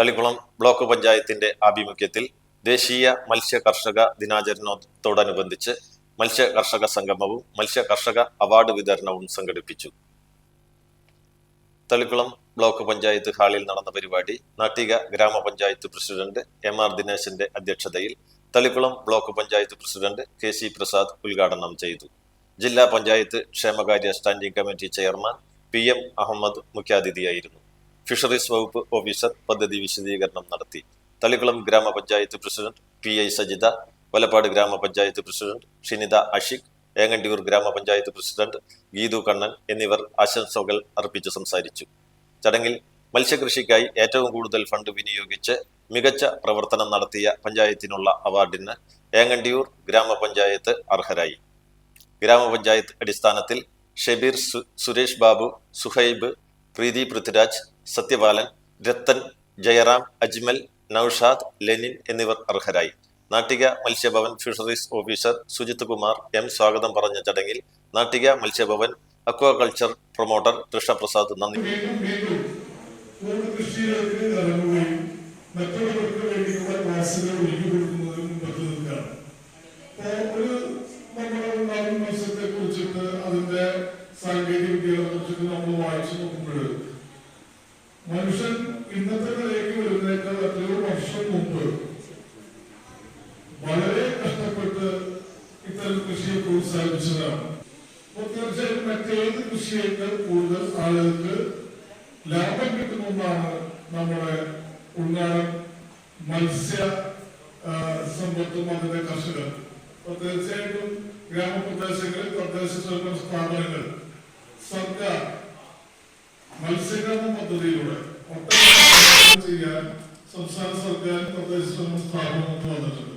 Thalikkulam block പഞ്ചായത്തിന്റെ ആഭിമുഖ്യത്തിൽ ദേശീയ മത്സ്യ കർഷക ദിനാചരണത്തോടനുബന്ധിച്ച് മത്സ്യ കർഷക സംഗമവും മത്സ്യ കർഷക അവാർഡ് വിതരണവും സംഘടിപ്പിച്ചു. തളിക്കുളം ബ്ലോക്ക് പഞ്ചായത്ത് ഹാളിൽ നടന്ന പരിപാടി നാട്ടിക ഗ്രാമപഞ്ചായത്ത് പ്രസിഡന്റ് എം ആർ ദിനേശന്റെ അധ്യക്ഷതയിൽ Thalikulam block panchayat president K C Prasad ഉദ്ഘാടനം ചെയ്തു. ജില്ലാ പഞ്ചായത്ത് ക്ഷേമകാര്യ standing committee chairman P M Ahammed മുഖ്യാതിഥിയായിരുന്നു. Fisheries വകുപ്പ് ഓഫീസർ പദ്ധതി വിശദീകരണം നടത്തി. തളിക്കുളം ഗ്രാമപഞ്ചായത്ത് president P I Sajitha Valappad ഗ്രാമപഞ്ചായത്ത് പ്രസിഡന്റ് ഷിനിത അഷിഖ് ഏങ്ങണ്ടിയൂർ ഗ്രാമപഞ്ചായത്ത് പ്രസിഡന്റ് ഗീതു കണ്ണൻ എന്നിവർ ആശംസകൾ അർപ്പിച്ച് സംസാരിച്ചു. ചടങ്ങിൽ മത്സ്യകൃഷിക്കായി ഏറ്റവും കൂടുതൽ ഫണ്ട് വിനിയോഗിച്ച് മികച്ച പ്രവർത്തനം നടത്തിയ പഞ്ചായത്തിനുള്ള അവാർഡിന് ഏങ്ങണ്ടിയൂർ ഗ്രാമപഞ്ചായത്ത് അർഹരായി. ഗ്രാമപഞ്ചായത്ത് അടിസ്ഥാനത്തിൽ ഷെബീർ സുരേഷ് ബാബു സുഹൈബ് പ്രീതി പൃഥ്വിരാജ് സത്യപാലൻ രത്തൻ ജയറാം അജ്മൽ നൌഷാദ് ലെനിൻ എന്നിവർ അർഹരായി. Nattika Matsyabhavan fisheries officer Sujith Kumar M സ്വാഗതം പറഞ്ഞ ചടങ്ങിൽ നാട്ടിക മത്സ്യഭവൻ അക്വാകൾച്ചർ പ്രൊമോട്ടർ കൃഷ്ണപ്രസാദ് നന്ദി. കുറിച്ചിട്ട് അതിന്റെ സാങ്കേതിക വിദ്യകളെ കുറിച്ചിട്ട് നമ്മൾ വായിച്ചു നോക്കുമ്പോൾ മനുഷ്യൻ ഇന്നത്തെ നിലയ്ക്ക് വരുന്നേക്കാൾ എത്രയോ വർഷം മുമ്പ് വളരെ കഷ്ടപ്പെട്ട് ഇത്തരം കൃഷിയെ പ്രോത്സാഹിപ്പിച്ചതാണ്. അപ്പോൾ തീർച്ചയായും മറ്റേത് കൃഷിയേക്കാൾ കൂടുതൽ ആളുകൾക്ക് ലാഭം കിട്ടുന്നതാണ് നമ്മുടെ ഉൾനാടൻ മത്സ്യ സമ്പത്തും അതിന്റെ കർഷകർ. അപ്പൊ തീർച്ചയായിട്ടും ഗ്രാമപ്രദേശങ്ങളിൽ തദ്ദേശ സ്വയംഭരണ സ്ഥാപനങ്ങൾ സർക്കാർ മത്സ്യകർമ്മ പദ്ധതിയിലൂടെ ചെയ്യാൻ സംസ്ഥാന സർക്കാർ പ്രദേശ സ്ഥാപനങ്ങൾക്ക് വന്നിട്ടുണ്ട്.